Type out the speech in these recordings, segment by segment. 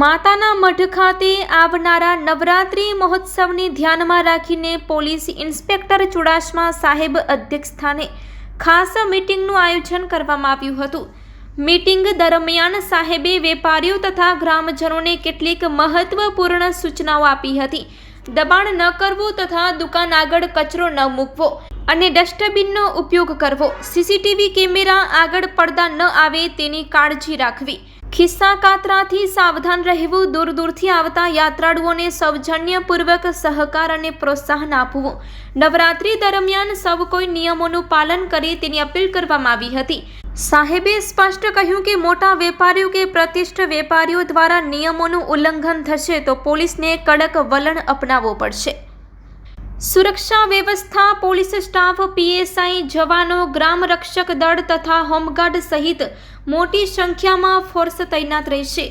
માતાના મઢ ખાતે આવનારા નવરાત્રિ મહોત્સવને ધ્યાનમાં રાખીને પોલીસ ઇન્સ્પેક્ટર ચુડાસમા સાહેબ અધ્યક્ષસ્થાને ખાસ મીટિંગનું આયોજન કરવામાં આવ્યું હતું. મીટિંગ દરમિયાન સાહેબે વેપારીઓ તથા ગ્રામજનોને કેટલીક મહત્વપૂર્ણ સૂચનાઓ આપી હતી. દબાણ ન કરવું તથા દુકાન આગળ કચરો ન મૂકવો અને ડસ્ટબિનનો ઉપયોગ કરવો. સીસીટીવી કેમેરા આગળ પડદા ન આવે તેની કાળજી રાખવી. ખિસ્સા કાતરાથી સાવધાન રહેવું, દૂર દૂરથી આવતા યાત્રાળુઓને સૌજન્યપૂર્વક સહકાર અને પ્રોત્સાહન આપવું. નવરાત્રી દરમિયાન સૌ કોઈ નિયમોનું પાલન કરે તેની અપીલ કરવામાં આવી હતી. સાહેબે સ્પષ્ટ કહ્યું કે મોટા વેપારીઓ કે પ્રતિષ્ઠ વેપારીઓ દ્વારા નિયમોનું ઉલ્લંઘન થશે તો પોલીસને કડક વલણ અપનાવવો પડશે. સુરક્ષા વ્યવસ્થા, પોલીસ સ્ટાફ, પીએસઆઈ, જવાનો, ગ્રામ રક્ષક દળ તથા હોમગાર્ડ સહિત મોટી સંખ્યામાં ફોર્સ તૈનાત રહેશે.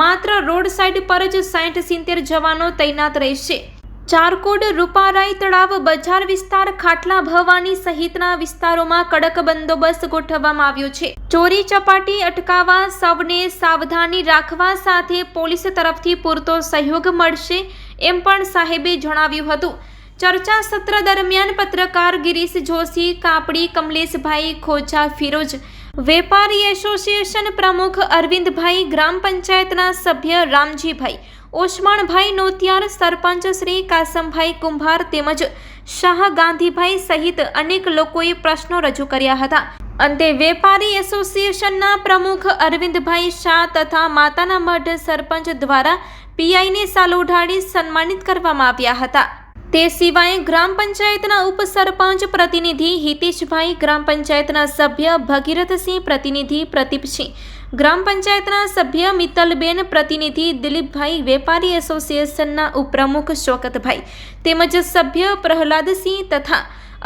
માત્ર રોડ સાઇડ પર જ સાઠ સિત્તેર જવાનો તૈનાત રહેશે. ચારકોડ રૂપારાઈ તળાવ, બજાર વિસ્તાર, ખાટલા ભવાની સહિતના વિસ્તારોમાં કડક બંદોબસ્ત ગોઠવવામાં આવ્યો છે. ચોરી, ચપાટી અટકાવવા સૌને સાવધાની રાખવા સાથે પોલીસ તરફથી પૂરતો સહયોગ મળશે એમ પણ સાહેબે જણાવ્યું હતું. ચર્ચા સત્ર દરમિયાન પત્રકાર ગિરીશ જોશી, કાપડી કમલેશભાઈ ખોજા ફિરોજ, વેપારી એસોસિએશન પ્રમુખ અરવિંદભાઈ, ગ્રામ પંચાયતના સભ્ય રામજીભાઈ ઓસમાણભાઈ નોતિયાર સરપંચ શ્રી કાસમભાઈ કુંભાર તેમજ શાહ ગાંધીભાઈ સહિત અનેક લોકોએ પ્રશ્નો રજૂ કર્યા હતા. અંતે વેપારી એસોસિએશનના પ્રમુખ અરવિંદભાઈ શાહ તથા માતાના મઢ સરપંચ દ્વારા પીઆઈને સાલ ઉઢાડી સન્માનિત કરવામાં આવ્યા હતા. તે સિવાય ગ્રામ પંચાયતના ઉપસરપંચ પ્રતિનિધિ હિતેશભાઈ, ગ્રામ પંચાયતના સભ્ય ભગીરથસિંહ પ્રતિનિધિ પ્રતિપસિંહ ગ્રામ પંચાયતના સભ્ય મિત્તલબેન પ્રતિનિધિ દિલીપભાઈ વેપારી એસોસિએશનના ઉપપ્રમુખ શોકતભાઈ તેમજ સભ્ય પ્રહલાદસિંહ તથા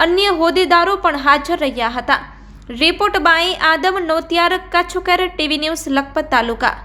અન્ય હોદ્દેદારો પણ હાજર રહ્યા હતા. રિપોર્ટ બાય આદમ નોતિયાર કચ્છકર ટીવી ન્યૂઝ લખપત તાલુકા.